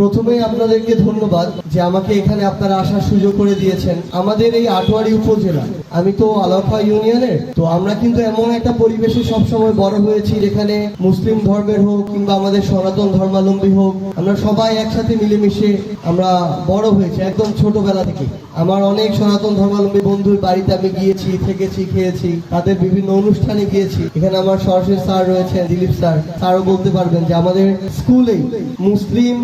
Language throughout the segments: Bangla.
প্রথমেই আপনাদেরকে ধন্যবাদ যে আমাকে এখানে আপনারা আসার সুযোগ করে দিয়েছেন আমাদের এই আটোয়ারি উপজেলা। আমি তো আলাফা ইউনিয়নের, তো আমরা কিন্তু এমন একটা পরিবেশে সবসময় বড় হয়েছি যেখানে মুসলিম ধর্মের হোক কিংবা আমাদের সনাতন ধর্মাবলম্বী হোক, আমরা সবাই একসাথে মিলেমিশে আমরা বড় হয়েছি একদম ছোটবেলা থেকে। আমার অনেক সনাতন ধর্মাবলম্বী বন্ধুর বাড়িতে আমি গিয়েছি, থেকেছি, খেয়েছি, তাদের বিভিন্ন অনুষ্ঠানে গিয়েছি। এখানে আমার সরাসরি স্যার রয়েছেন, দিলীপ স্যার। স্যারও বলতে পারবেন যে আমাদের স্কুলে মুসলিম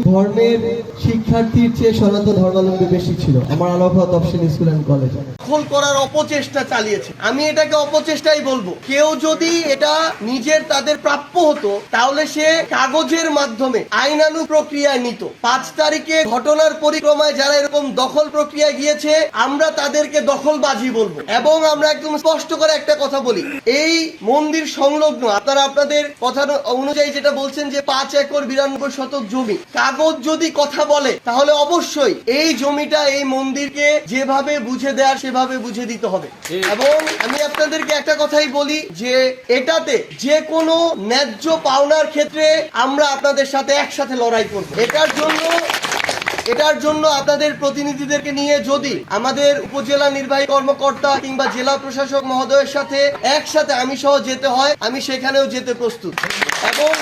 ধর্মের শিক্ষার্থীর চেয়ে সনাতন ধর্মাবলম্বী বেশি ছিল। আমার আলাফা তফসিল স্কুল অ্যান্ড কলেজে দখল করার অপচেষ্টা চালিয়েছে। আমি এটাকে অপচেষ্টাই বলব। কেউ যদি এটা নিজের তাদের প্রাপ্য হতো, তাহলে সে কাগজের মাধ্যমে আইনানু প্রক্রিয়ায় নিত। পাঁচ তারিখে ঘটনার পরিক্রমায় যারা এরকম দখল প্রক্রিয়ায় গিয়েছে, আমরা তাদেরকে দখলবাজি বলব। এবং আমরা একদম স্পষ্ট করে একটা কথা বলি। এই মন্দির সংলগ্ন, আপনারা আপনাদের কথা অনুযায়ী যেটা বলছেন যে পাঁচ একর বিরানব্বই শতক জমি, কাগজ যদি কথা বলে তাহলে অবশ্যই এই জমিটা এই মন্দিরকে যেভাবে বুঝে দেওয়ার সেভাবে বুঝে দিতে হবে। এবং আমি আপনাদেরকে একটা কথাই বলি যে এটাতে যে কোনো ন্যায্য পাওনার ক্ষেত্রে আমরা আপনাদের সাথে একসাথে লড়াই করব। এটার জন্য এটার জন্য আপনাদের প্রতিনিধিদেরকে নিয়ে যদি আমাদের উপজেলা নির্বাহী কর্মকর্তা কিংবা জেলা প্রশাসক মহোদয়ের সাথে একসাথে আমি সহ যেতে হয় আমি সেখানেও যেতে প্রস্তুত। এবং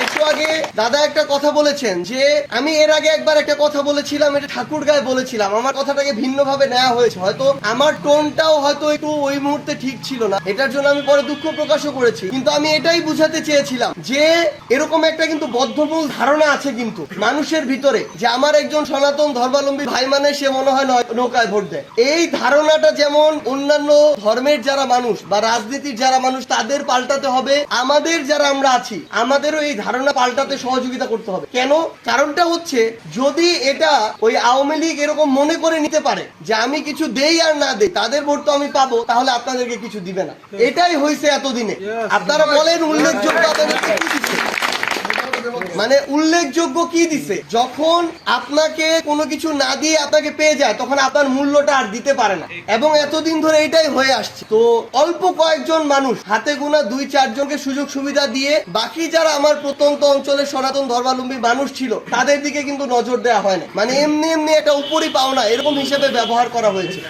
একটু আগে দাদা একটা কথা বলেছেন যে আমি এর আগে একবার একটা কথা বলেছিলাম, এটা ঠাকুর গায়ে বলেছিলাম। আমার কথাটাকে ভিন্নভাবে নেওয়া হয়েছে। হয়তো আমার টোনটাও হয়তো একটু ওই মুহূর্তে ঠিক ছিল না। এটার জন্য আমি পরে দুঃখ প্রকাশও করেছি। কিন্তু আমি এটাই বুঝাতে চেয়েছিলাম যে এরকম একটা কিন্তু বদ্ধমূল ধারণা আছে কিন্তু মানুষের ভিতরে যে আমার একজন সনাতন ধর্মাবলম্বী ভাই মানে সে মনে হয় নয়- নৌকায় ভোট দেয়। এই ধারণাটা যেমন অন্যান্য ধর্মের যারা মানুষ বা রাজনীতির যারা মানুষ, তাদের পাল্টাতে হবে। আমাদের যারা আমরা আছি, আমাদেরও এই ধারণা পাল্টাতে সহযোগিতা করতে হবে। কেন? কারণটা হচ্ছে যদি এটা ওই আওয়ামী লীগ এরকম মনে করে নিতে পারে যে আমি কিছু দেই আর না দেই তাদের ভোট তো আমি পাবো তাহলে আপনাদেরকে কিছু দিবে না। এটাই হয়েছে এতদিনে। আপনারা বলেন উল্লেখযোগ্য আপনাদেরকে কি দিচ্ছে মানে উল্লেখযোগ্য কি দিছে? যখন আপনাকে কোনো কিছু না দিয়ে আপনাকে পেয়ে যায়, তখন আপনার মূল্যটা আর দিতে পারে না। এবং এতদিন ধরে এটাই হয়ে আসছে। তো অল্প কয়েকজন মানুষ হাতে গোনা দুই, চারজনকে সুযোগ সুবিধা দিয়ে বাকি যারা আমার প্রত্যন্ত অঞ্চলের সনাতন ধর্মাবলম্বী মানুষ ছিল, তাদের দিকে কিন্তু নজর দেওয়া হয় না মানে এমনি এমনি একটা উপরই পাওনা এরকম হিসেবে ব্যবহার করা হয়েছে।